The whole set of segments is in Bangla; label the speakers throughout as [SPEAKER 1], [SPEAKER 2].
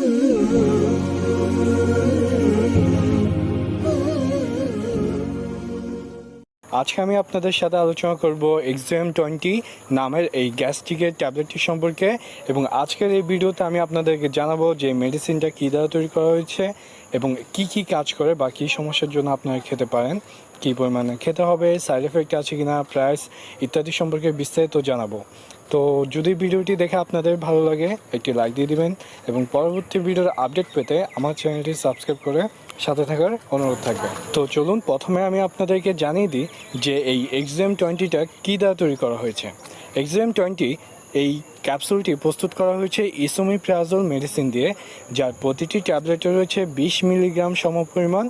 [SPEAKER 1] Ooh. আজকে আমি আপনাদের সাথে আলোচনা করব এক্সএম টোয়েন্টি নামের এই গ্যাস্ট্রিকের ট্যাবলেটটি সম্পর্কে এবং আজকের এই ভিডিওতে আমি আপনাদেরকে জানাব যে মেডিসিনটা কী দ্বারা তৈরি করা হয়েছে এবং কি কি কাজ করে বা কী সমস্যার জন্য আপনারা খেতে পারেন, কী পরিমাণে খেতে হবে সাইড এফেক্ট আছে কি না প্রাইস ইত্যাদি সম্পর্কে বিস্তারিত জানাব। তো যদি ভিডিওটি দেখে আপনাদের ভালো লাগে, একটি লাইক দিয়ে দিবেন এবং পরবর্তী ভিডিওর আপডেট পেতে আমার চ্যানেলটি সাবস্ক্রাইব করে সাথে থাকার অনুরোধ থাকবে। তো চলুন প্রথমে আমি আপনাদেরকে জানিয়ে দিই যে এই এক্সএম টোয়েন্টিটা কী দ্বারা তৈরি করা হয়েছে। এক্সএম টোয়েন্টি এই ক্যাপসুলটি প্রস্তুত করা হয়েছে ইসোমিপ্রাজল মেডিসিন দিয়ে, যার প্রতিটি ট্যাবলেটে রয়েছে বিশ মিলিগ্রাম সমপরিমাণ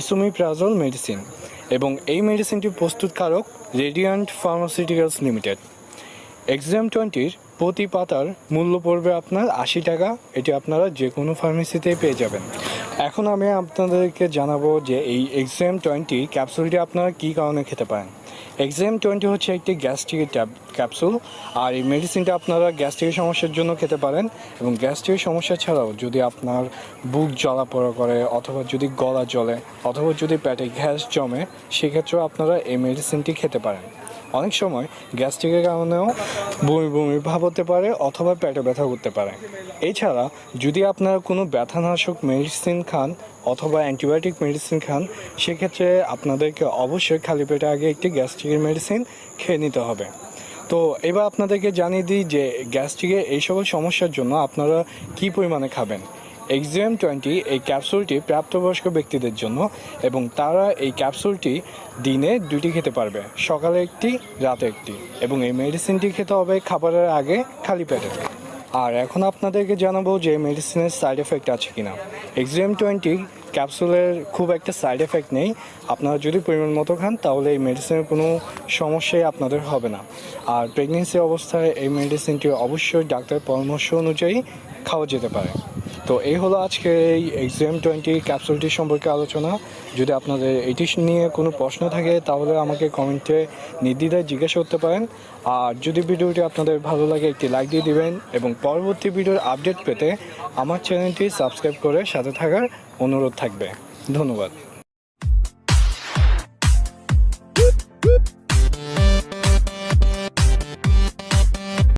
[SPEAKER 1] ইসোমিপ্রাজল মেডিসিন এবং এই মেডিসিনটি প্রস্তুতকারক রেডিয়ান্ট ফার্মাসিউটিক্যালস লিমিটেড এক্সাম টোয়েন্টির প্রতি পাতার মূল্য পড়বে আপনার আশি টাকা। এটি আপনারা যে কোনো ফার্মেসিতেই পেয়ে যাবেন। এখন আমি আপনাদেরকে জানাব যে এই এক্সাম টোয়েন্টি ক্যাপসুলটি আপনারা কী কারণে খেতে পারেন? এক্সাম টোয়েন্টি হচ্ছে একটি গ্যাস্ট্রিকের ট্যাব ক্যাপসুল আর এই মেডিসিনটা আপনারা গ্যাস্ট্রিকের সমস্যার জন্য খেতে পারেন, এবং গ্যাস্ট্রিকের সমস্যা ছাড়াও যদি আপনার বুক জ্বলাপোড়া করে, অথবা যদি গলা জ্বলে, অথবা যদি পেটে গ্যাস জমে, সেক্ষেত্রেও আপনারা এই মেডিসিনটি খেতে পারেন। অনেক সময় গ্যাস্ট্রিকের কারণেও বমি বমি ভাব হতে পারে অথবা পেটে ব্যথা করতে পারে। এছাড়া যদি আপনারা কোনো ব্যথানাশক মেডিসিন খান অথবা অ্যান্টিবায়োটিক মেডিসিন খান, সেক্ষেত্রে আপনাদেরকে অবশ্যই খালি পেটে আগে একটি গ্যাস্ট্রিকের মেডিসিন খেয়ে নিতে হবে। তো এবার আপনাদেরকে জানিয়ে দিই যে গ্যাস্ট্রিকের এই সকল সমস্যার জন্য আপনারা কী পরিমাণে খাবেন। এক্সিএম টোয়েন্টি এই ক্যাপসুলটি প্রাপ্তবয়স্ক ব্যক্তিদের জন্য এবং তারা এই ক্যাপসুলটি দিনে দুটি খেতে পারবে, সকালে একটি, রাতে একটি এবং এই মেডিসিনটি খেতে হবে খাবারের আগে খালি পেটে। আর এখন আপনাদেরকে জানাব যে মেডিসিনের সাইড এফেক্ট আছে কিনা। এক্সিএম টোয়েন্টি ক্যাপসুলের খুব একটা সাইড এফেক্ট নেই। আপনারা যদি পরিমাণ মতো খান, তাহলে এই মেডিসিনের কোনো সমস্যাই আপনাদের হবে না। আর প্রেগনেন্সি অবস্থায় এই মেডিসিনটি অবশ্যই ডাক্তারের পরামর্শ অনুযায়ী খাওয়া যেতে পারে। তো এই হলো আজকে এই এক্সএম টোয়েন্টি ক্যাপসুলটি সম্পর্কে আলোচনা। যদি আপনাদের এটি নিয়ে কোনো প্রশ্ন থাকে, তাহলে আমাকে কমেন্টে নির্দ্বিধায় জিজ্ঞেস করতে পারেন। আর যদি ভিডিওটি আপনাদের ভালো লাগে, একটি লাইক দিয়ে দিবেন এবং পরবর্তী ভিডিওর আপডেট পেতে আমার চ্যানেলটি সাবস্ক্রাইব করে সাথে থাকার অনুরোধ থাকবে। ধন্যবাদ।